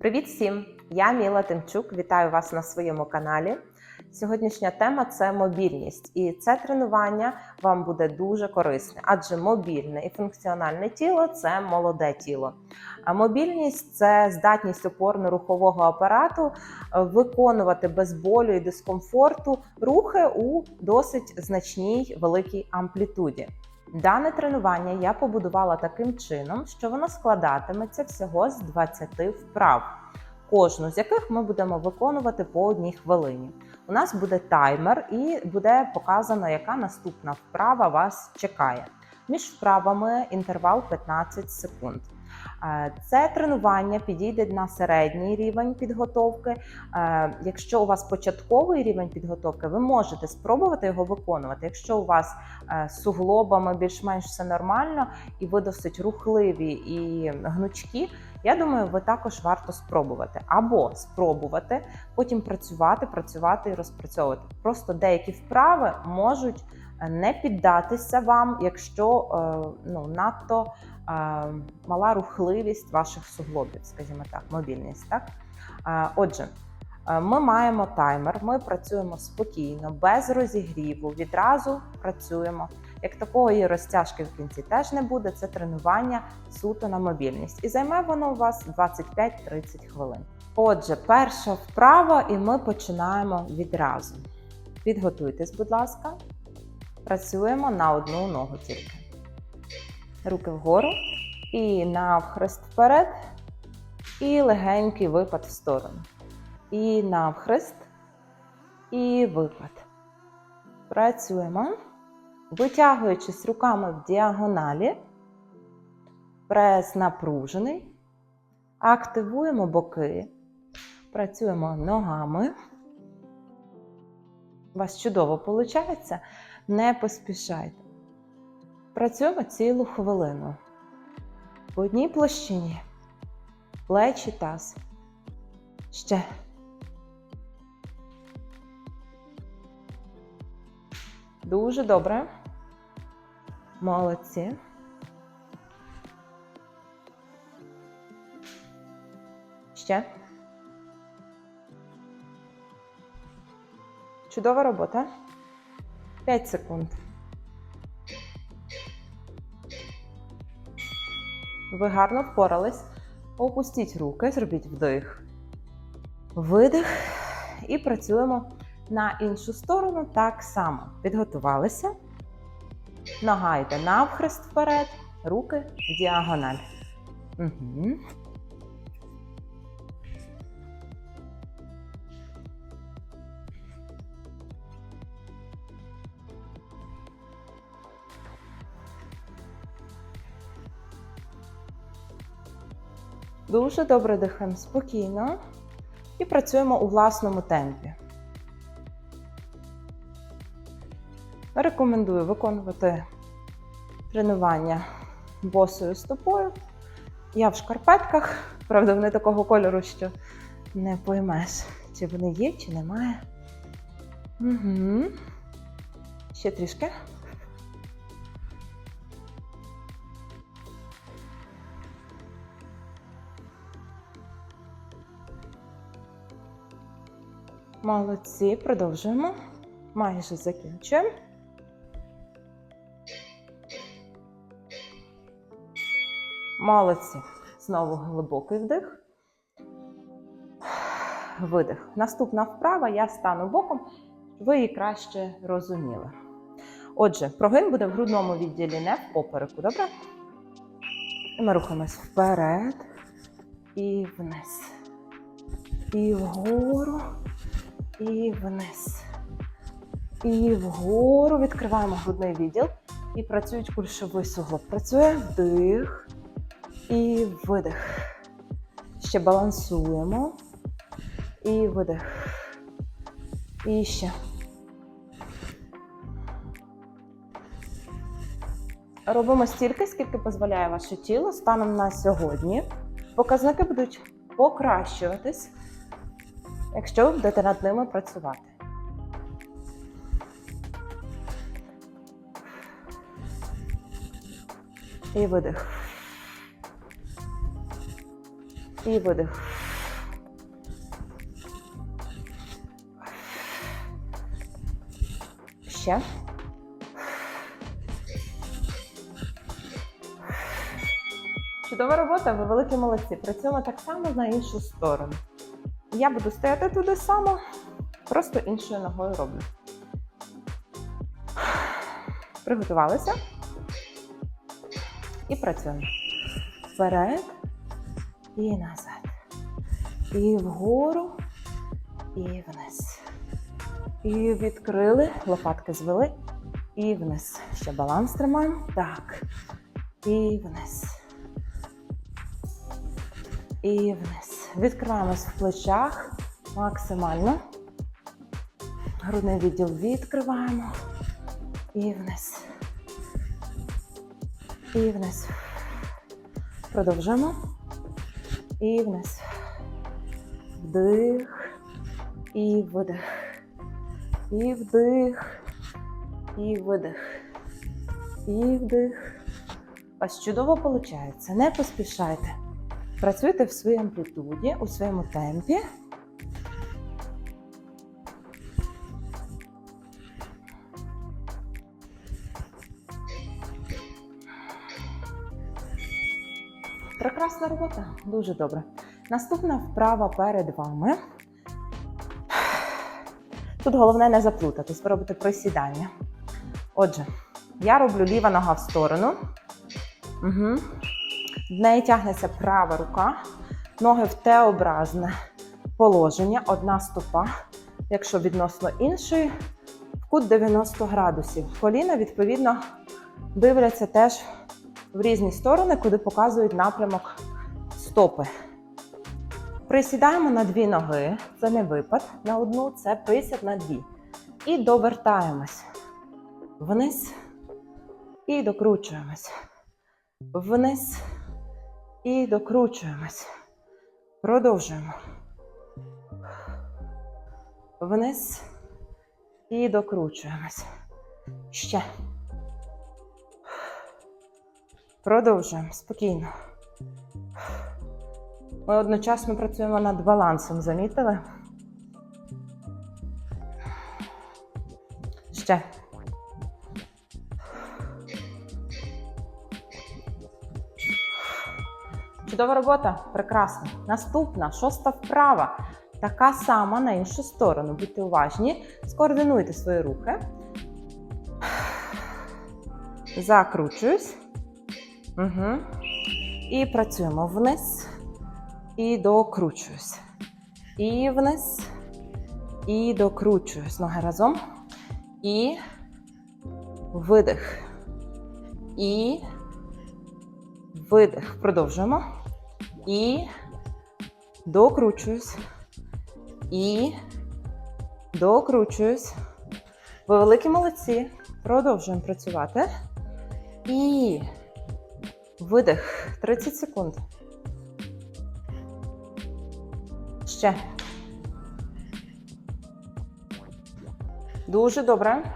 Привіт всім! Я Міла Тимчук. Вітаю вас на своєму каналі. Сьогоднішня тема це мобільність, і це тренування вам буде дуже корисне, адже мобільне і функціональне тіло це молоде тіло. А мобільність це здатність опорно-рухового апарату виконувати без болю і дискомфорту рухи у досить значній великій амплітуді. Дане тренування я побудувала таким чином, що воно складатиметься всього з 20 вправ, кожну з яких ми будемо виконувати по одній хвилині. У нас буде таймер і буде показано, яка наступна вправа вас чекає. Між вправами інтервал 15 секунд. Е, Це тренування підійде на середній рівень підготовки. Е, Якщо у вас початковий рівень підготовки, ви можете спробувати його виконувати. Якщо у вас е, з суглобами більш-менш все нормально, і ви досить рухливі і гнучкі, я думаю, ви також варто спробувати. Або спробувати, потім працювати, працювати і розпрацьовувати. Просто деякі вправи можуть не піддатися вам, якщо ну, надто мала рухливість ваших суглобів, скажімо так, мобільність. Так? Отже, ми маємо таймер, ми працюємо спокійно, без розігріву, відразу працюємо. Як такої розтяжки в кінці теж не буде, це тренування суто на мобільність. І займе воно у вас 25-30 хвилин. Отже, перша вправа, і ми починаємо відразу. Підготуйтесь, будь ласка. Працюємо на одну ногу тільки. Руки вгору і навхрест вперед. І легенький випад в сторону. І навхрест, і випад. Працюємо. Витягуючись руками в діагоналі, прес напружений, активуємо боки, працюємо ногами. У вас чудово виходить, не поспішайте. Працюємо цілу хвилину. В одній площині. Плечі таз. Ще. Дуже добре. Молодці. Ще. Чудова робота. 5 секунд. Ви гарно впорались. Опустіть руки, зробіть вдих. Видих. І працюємо на іншу сторону так само. Підготувалися. Нога йде навхрест вперед, руки в діагональ. Угу. Дуже добре дихаємо спокійно і працюємо у власному темпі. Рекомендую виконувати тренування босою стопою. Я в шкарпетках, правда, вони такого кольору, що не поймеш, чи вони є, чи немає. Угу. Ще трішки. Молодці, продовжуємо. Майже закінчуємо. Молодці. Знову глибокий вдих. Видих. Наступна вправа я стану боком, ви її краще розуміли. Отже, прогин буде в грудному відділі, не в попереку, добре? І ми рухаємось вперед і вниз. І вгору, і вниз. І вгору відкриваємо грудний відділ. І працюють кульшовий суглоб. Працює вдих і видих. Ще балансуємо. І видих. І ще. Робимо стільки, скільки дозволяє ваше тіло станом на сьогодні. Показники будуть покращуватись, якщо будете над ними працювати. І видих. І видих. Ще. Чудова робота, ви великі молодці. Працюємо так само на іншу сторону. Я буду стояти туди само, просто іншою ногою роблю. Приготувалися. І працюємо. Вперед і назад. І вгору, і вниз. І відкрили, лопатки звели. І вниз. Ще баланс тримаємо. Так. І вниз. І вниз. Відкриваємось в плечах максимально. Грудний відділ відкриваємо. І вниз. І вниз. Продовжуємо. І вниз. Вдих. І видих. І вдих. І видих. І вдих. У вас чудово виходить. Не поспішайте. Працюйте в своїй амплітуді, у своєму темпі. Прекрасна робота, дуже добре. Наступна вправа перед вами. Тут головне не заплутатись, ви робите присідання. Отже, я роблю ліва нога в сторону. Угу. В неї тягнеться права рука, ноги в Т-образне положення, одна стопа, якщо відносно іншої, в кут 90 градусів. Коліна, відповідно, дивляться теж в різні сторони, куди показують напрямок стопи. Присідаємо на дві ноги, це не випад на одну, це присід на дві. І довертаємось вниз і докручуємось. Вниз і докручуємось. Продовжуємо. Вниз і докручуємось. Ще. Продовжуємо спокійно. Ми одночасно працюємо над балансом, замітили? Ще. Чудова робота, прекрасно. Наступна, шоста вправа. Така сама на іншу сторону. Будьте уважні, скоординуйте свої руки. Закручуюсь. Угу. І працюємо вниз. І докручуюсь. І вниз. І докручуюсь. Ноги разом. І видих. І видих. Продовжуємо. І докручуюсь. І докручуюсь. Ви великі молодці. Продовжуємо працювати. І видих. 30 секунд. Ще. Дуже добре.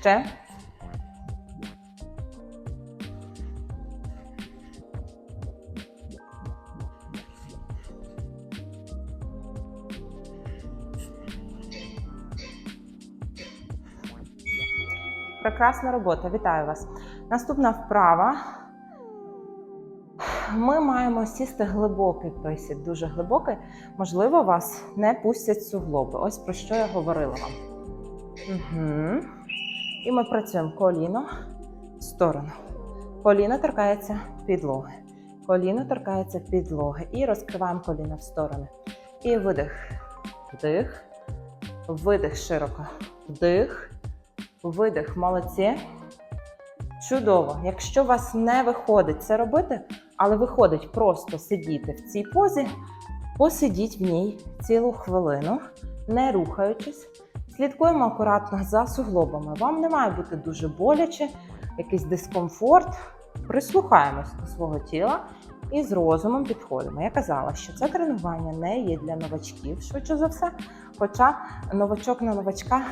Ще. Прекрасна робота, вітаю вас. Наступна вправа. Ми маємо сісти глибокий присід, дуже глибокий. Можливо, вас не пустять суглоби. Ось про що я говорила вам. Угу. І ми працюємо коліно в сторону. Коліно торкається підлоги. Коліно торкається підлоги. І розкриваємо коліно в сторони. І видих. Вдих. Видих широко. Вдих. Видих. Молодці. Чудово. Якщо у вас не виходить це робити, але виходить просто сидіти в цій позі, посидіть в ній цілу хвилину, не рухаючись. Слідкуємо акуратно за суглобами. Вам не має бути дуже боляче, якийсь дискомфорт. Прислухаємось до свого тіла і з розумом підходимо. Я казала, що це тренування не є для новачків, швидше за все. Хоча новачок на новачка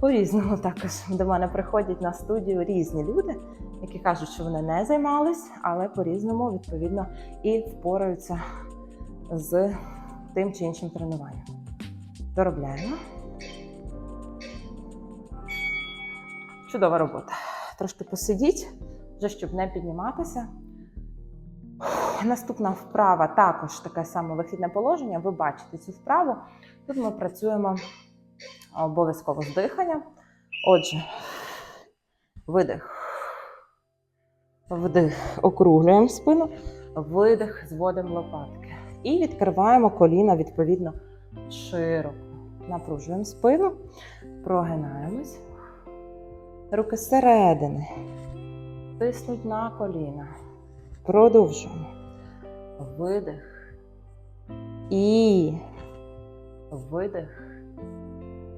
по-різному також до мене приходять на студію різні люди, які кажуть, що вони не займались, але по-різному, відповідно, і впораються з тим чи іншим тренуванням. Доробляємо. Чудова робота. Трошки посидіть, вже щоб не підніматися. Наступна вправа також таке саме вихідне положення. Ви бачите цю вправу. Тут ми працюємо обов'язково з. Отже, видих. Вдих, округлюємо спину, видих, зводимо лопатки. І відкриваємо коліна відповідно широко. Напружуємо спину, прогинаємось. Руки зсередини. Тиснуть на коліна. Продовжуємо. Видих. І видих.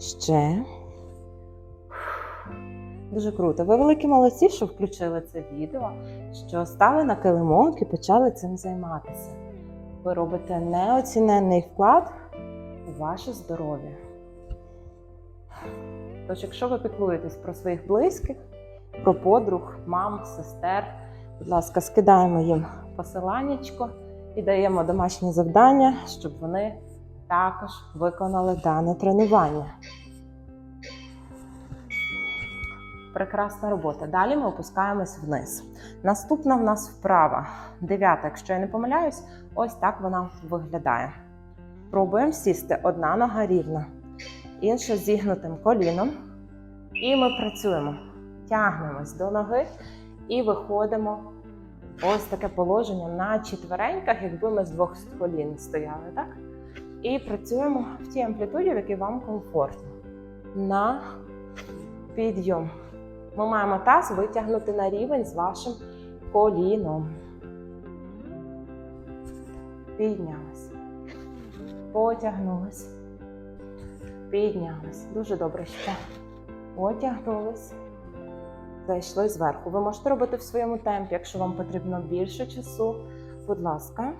Ще. Дуже круто. Ви великі молодці, що включили це відео, що стали на килимок і почали цим займатися. Ви робите неоціненний вклад у ваше здоров'я. Тож, якщо ви піклуєтесь про своїх близьких, про подруг, мам, сестер, будь ласка, скидаємо їм посиланнячко і даємо домашні завдання, щоб вони також виконали дане тренування. Прекрасна робота. Далі ми опускаємось вниз. Наступна в нас вправа. Дев'ята, якщо я не помиляюсь, ось так вона виглядає. Пробуємо сісти одна нога рівна, інша зігнутим коліном. І ми працюємо. Тягнемось до ноги і виходимо. Ось таке положення на четвереньках, якби ми з двох колін стояли, так? І працюємо в тій амплітуді, в якій вам комфортно. На підйом. Ми маємо таз витягнути на рівень з вашим коліном. Піднялись. Потягнулись. Піднялись. Дуже добре ще. Потягнулись. Зайшли зверху. Ви можете робити в своєму темпі, якщо вам потрібно більше часу. Будь ласка.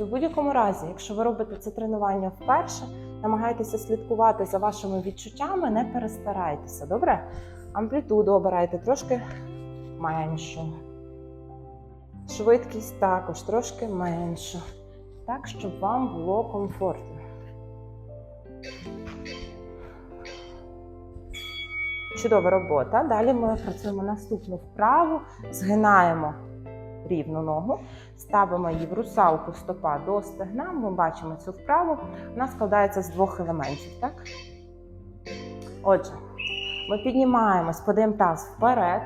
І в будь-якому разі, якщо ви робите це тренування вперше, намагайтеся слідкувати за вашими відчуттями, не перестарайтеся, добре? Амплітуду обирайте трошки меншу. Швидкість також трошки меншу. Так, щоб вам було комфортно. Чудова робота. Далі ми працюємо наступну вправу, згинаємо рівну ногу, ставимо її в русалку стопа до стегна. Ми бачимо цю вправу. Вона складається з двох елементів. так? Отже, ми піднімаємось, подаємо таз вперед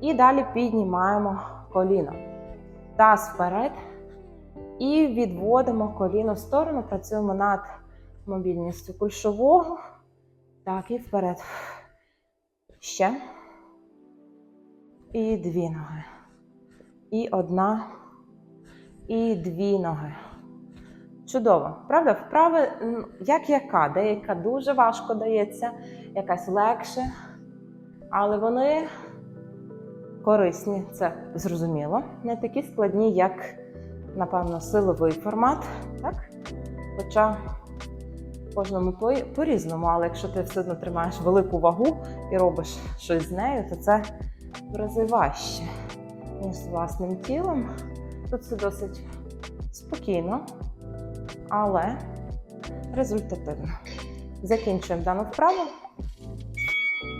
і далі піднімаємо коліно. Таз вперед і відводимо коліно в сторону, працюємо над мобільністю кульшового. Так, і вперед. Ще. І дві ноги. І одна. І дві ноги. Чудово, правда? Вправи, як яка, деяка дуже важко дається, якась легше, але вони корисні, це зрозуміло. Не такі складні, як, напевно, силовий формат. Так? Хоча кожному по- по-різному, але якщо ти все одно тримаєш велику вагу і робиш щось з нею, то це в рази важче, ніж з власним тілом. Тут все досить спокійно, але результативно. Закінчуємо дану вправу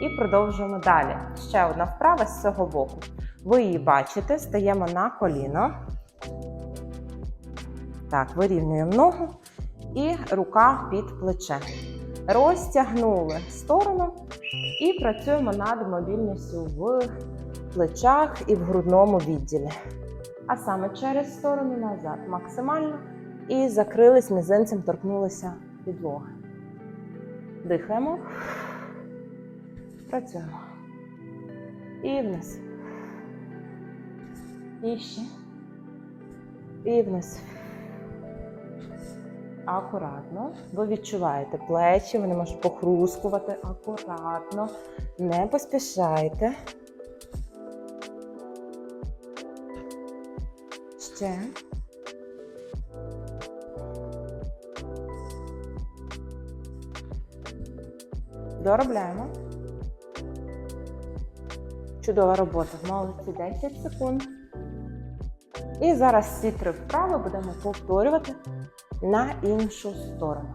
і продовжуємо далі. Ще одна вправа з цього боку. Ви її бачите, стаємо на коліно. Так, вирівнюємо ногу і рука під плече. Розтягнули сторону і працюємо над мобільністю в плечах і в грудному відділі. А саме через сторону назад максимально. І закрились мізинцем, торкнулися підлоги. Дихаємо. Працюємо. І вниз. І ще. І вниз. Акуратно. Ви відчуваєте плечі, вони можуть похрускувати акуратно. Не поспішайте. Ще. Доробляємо. Чудова робота. Молодці 10 секунд. І зараз всі три вправи будемо повторювати на іншу сторону.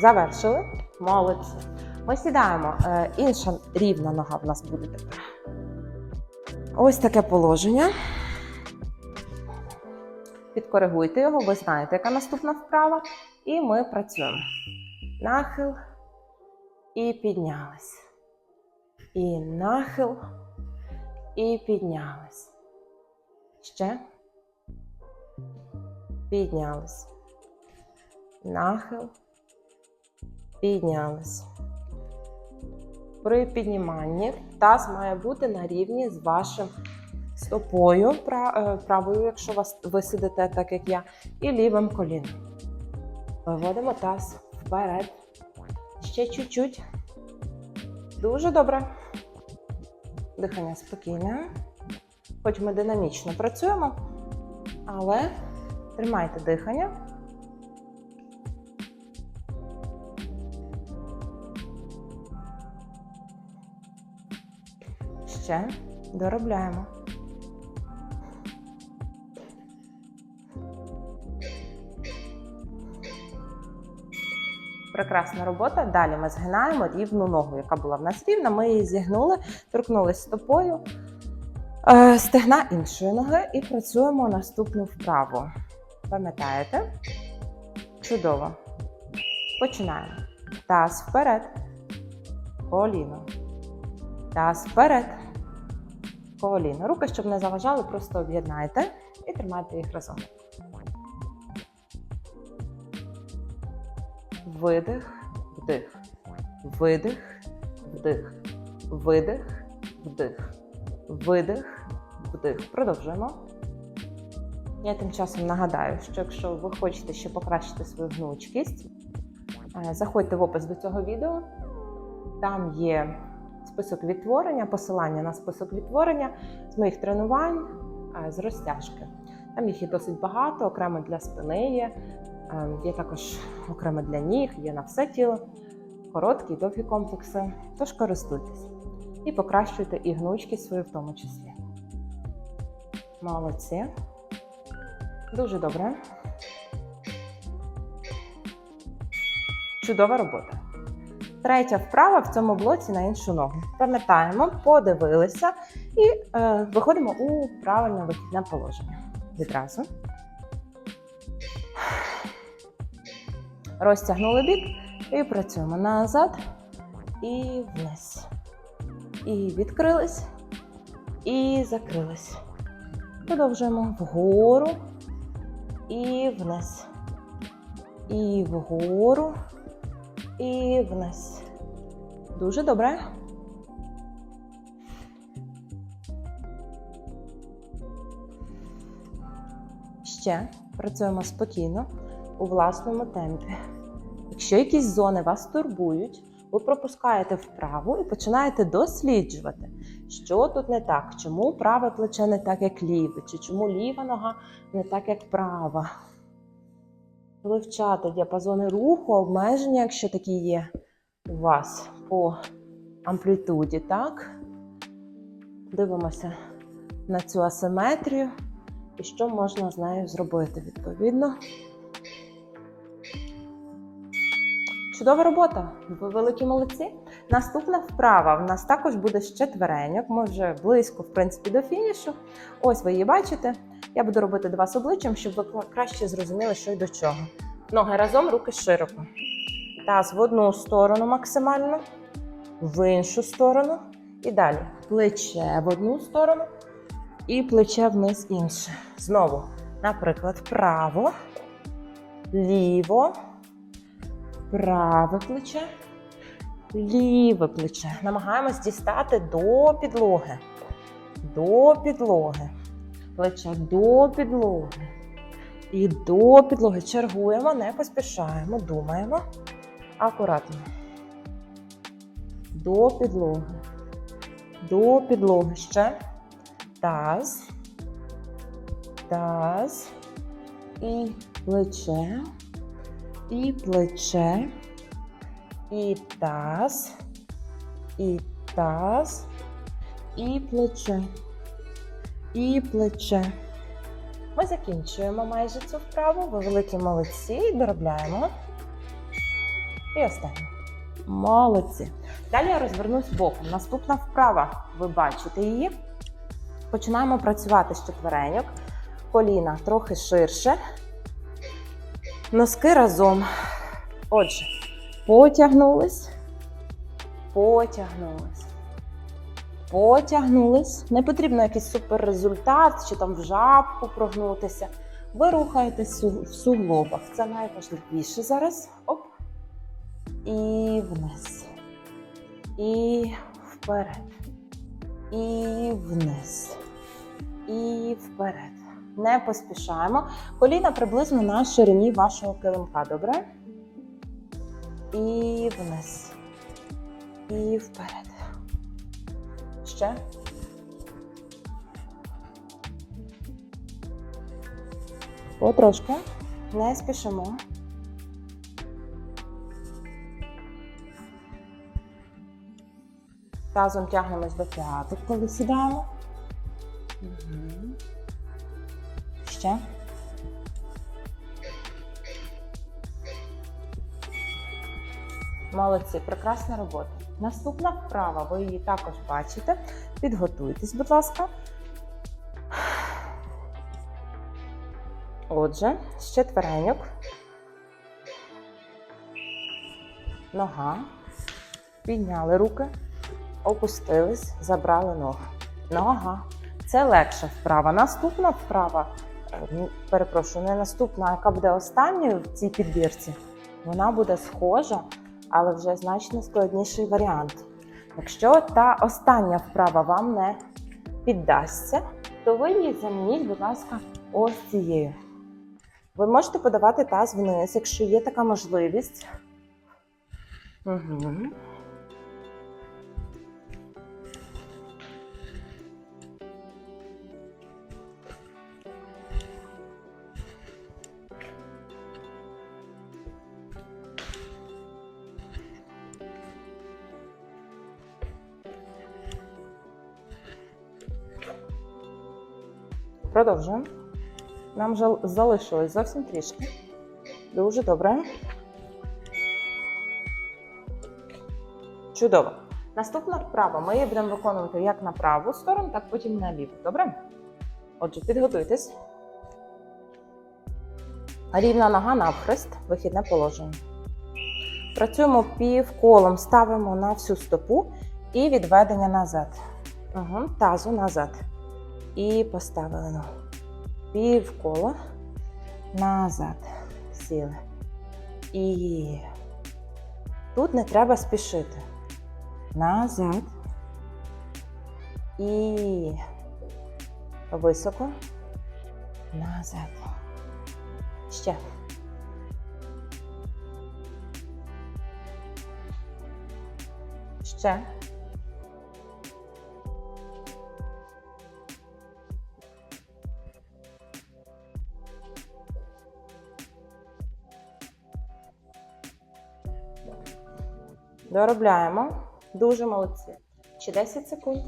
Завершили. Молодці. Ми сідаємо. Е, інша рівна нога в нас буде тепер. Ось таке положення. Підкоригуйте його, ви знаєте, яка наступна вправа. І ми працюємо. Нахил і піднялись. І нахил, і піднялись. Ще. Піднялись. Нахил. Піднялись. При підніманні таз має бути на рівні з вашим стопою е, правою, якщо ви сидите так, як я, і лівим коліном. Виводимо таз вперед. Ще чуть-чуть. Дуже добре. Дихання спокійне. Хоч ми динамічно працюємо, але тримайте дихання. Ще доробляємо. Прекрасна робота. Далі ми згинаємо рівну ногу, яка була в нас рівна. Ми її зігнули, торкнулись стопою е, стегна іншої ноги і працюємо наступну вправу. Пам'ятаєте? Чудово. Починаємо. Таз вперед. Коліно. Таз вперед. Коліно. Руки, щоб не заважали, просто об'єднайте і тримайте їх разом. Видих, вдих. Видих, вдих. Видих, вдих. Видих, вдих. Продовжуємо. Я тим часом нагадаю, що якщо ви хочете ще покращити свою гнучкість, е, заходьте в опис до цього відео. Там є список відтворення, посилання на список відтворення з моїх тренувань е, з розтяжки. Там їх є досить багато, окремо для спини є, е, є також окремо для ніг, є на все тіло, короткі і довгі комплекси. Тож користуйтесь і покращуйте і гнучкість свою в тому числі. Молодці. Дуже добре. Чудова робота. Третя вправа в цьому блоці на іншу ногу. Пам'ятаємо, подивилися і е, виходимо у правильне вихідне положення. Відразу. Розтягнули бік і працюємо назад і вниз. І відкрились, і закрились. Продовжуємо вгору і вниз. І вгору і вниз. Дуже добре. Ще працюємо спокійно у власному темпі. Якщо якісь зони вас турбують, ви пропускаєте вправу і починаєте досліджувати, що тут не так, чому праве плече не так, як ліве, чи чому ліва нога не так, як права. Вивчати діапазони руху, обмеження, якщо такі є у вас по амплітуді, так? Дивимося на цю асиметрію і що можна з нею зробити відповідно. Чудова робота! Ви великі молодці. Наступна вправа в нас також буде з четвереньок. Ми вже близько, в принципі, до фінішу. Ось ви її бачите. Я буду робити два з обличчям, щоб ви краще зрозуміли, що й до чого. Ноги разом, руки широко. Таз в одну сторону максимально, в іншу сторону. І далі плече в одну сторону і плече вниз інше. Знову, наприклад, вправо, ліво, праве плече, ліве плече. Намагаємось дістати до підлоги. До підлоги. Плече до підлоги. І до підлоги. Чергуємо, не поспішаємо, думаємо. Акуратно. До підлоги. До підлоги. Ще. Таз. Таз. І плече. І плече. І таз. І таз. І плече. І плече. Ми закінчуємо майже цю вправу. Ви великі молодці, і доробляємо. І останнє. Молодці. Далі я розвернусь боком. Наступна вправа. Ви бачите її. Починаємо працювати з четвереньок. Коліна трохи ширше. Носки разом. Отже, потягнулись. Потягнулись. Потягнулись. Не потрібно якийсь суперрезультат чи там в жабку прогнутися. Ви рухаєтесь в суглобах. Це найважливіше зараз. Оп. І вниз. І вперед. І вниз. І вперед. Не поспішаємо. Коліна приблизно на ширині вашого килимка, добре? І вниз. І вперед. Ще. Потрошки. Не спішимо. Тазом тягнемось до п'яток, коли сідаємо. Ще. Молодці, прекрасна робота. Наступна вправа, ви її також бачите. Підготуйтесь, будь ласка. Отже, з четвереньок. Нога. Підняли руки, опустились, забрали ногу. Нога. Це легша вправа. Наступна вправа, е, перепрошую, не наступна, яка буде останньою в цій підбірці, вона буде схожа, але вже значно складніший варіант. Якщо та остання вправа вам не піддасться, то ви її замініть, будь ласка, ось цією. Ви можете подавати таз вниз, якщо є така можливість. Угу. Продовжуємо. Нам вже залишилось зовсім трішки. Дуже добре. Чудово. Наступна вправа. Ми її будемо виконувати як на праву сторону, так потім на ліву. Добре? Отже, підготуйтесь. Рівна нога навхрест, вихідне положення. Працюємо півколом, ставимо на всю стопу і відведення назад. Угу, Тазу назад. І поставили ногу. Півкола назад. Сіли. І тут не треба спішити. Назад. І високо. Назад. Ще. Ще. Доробляємо. Дуже молодці. Ще 10 секунд.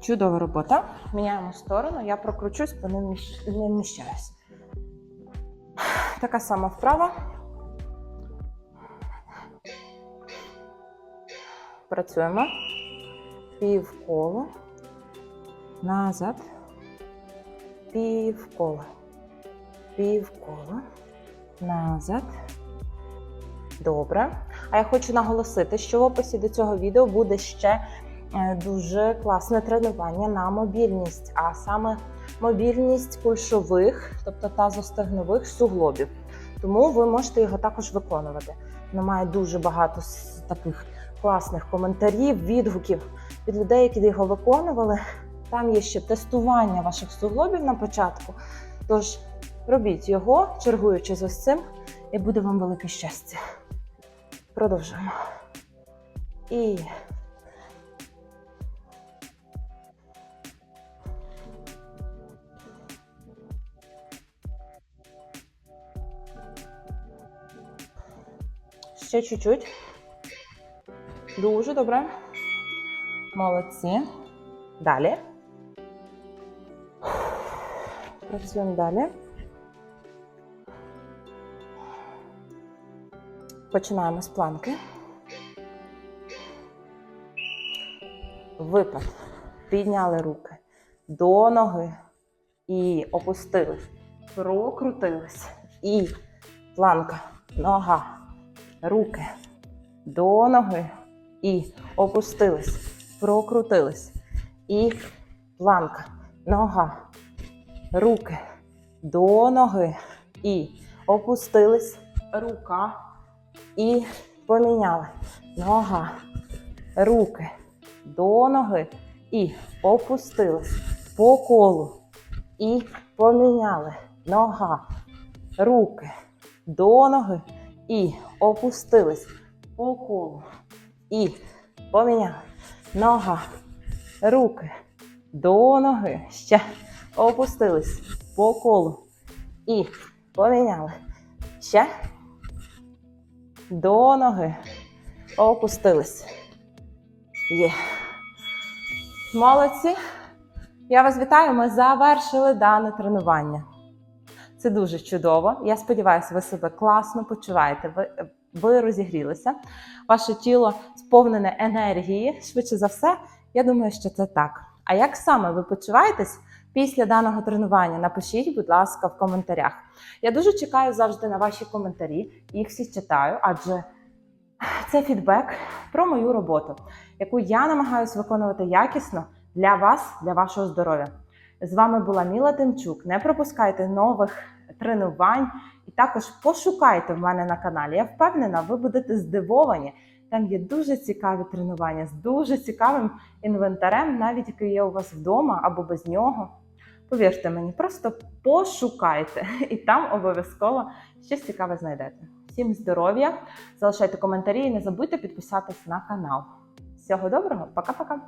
Чудова робота. Міняємо сторону, я прокручусь, бо не вміщ- не вміщаюсь. Така сама вправа. Працюємо. Півколо. Назад. Півкола. Півкола. Назад. Добре. А я хочу наголосити, що в описі до цього відео буде ще е, дуже класне тренування на мобільність, а саме мобільність кульшових, тобто тазостегнових суглобів. Тому ви можете його також виконувати. Воно має дуже багато таких класних коментарів, відгуків від людей, які його виконували. Там є ще тестування ваших суглобів на початку. Тож робіть його, чергуючи з ось цим, і буде вам велике щастя. Продовжуємо. І Ще чуть-чуть. Дуже добре. Молодці. Далі. Працюємо далі. Починаємо з планки. Випад. Підняли руки до ноги і опустились. Прокрутились. І планка. Нога. Руки. До ноги. І опустились. Прокрутились. І планка. Нога. Руки. До ноги. І опустились. Рука. І поміняли. Нога. Руки. До ноги. І опустились. По колу. І поміняли. Нога. Руки. До ноги. І опустились. По колу. І поміняли. Нога. Руки. До ноги. Ще. Опустились. По колу. І поміняли. Ще. До ноги. Опустились. Є. Молодці. Я вас вітаю. Ми завершили дане тренування. Це дуже чудово. Я сподіваюся, ви себе класно почуваєте. Ви, ви розігрілися. Ваше тіло сповнене енергії. Швидше за все, я думаю, що це так. А як саме ви почуваєтесь після даного тренування? Напишіть, будь ласка, в коментарях. Я дуже чекаю завжди на ваші коментарі. Їх всі читаю, адже це фідбек про мою роботу, яку я намагаюся виконувати якісно для вас, для вашого здоров'я. З вами була Міла Тимчук. Не пропускайте нових тренувань і також пошукайте в мене на каналі. Я впевнена, ви будете здивовані. Там є дуже цікаві тренування з дуже цікавим інвентарем, навіть який є у вас вдома або без нього. Повірте мені, просто пошукайте, і там обов'язково щось цікаве знайдете. Всім здоров'я! Залишайте коментарі і не забудьте підписатись на канал. Всього доброго, пока-пока!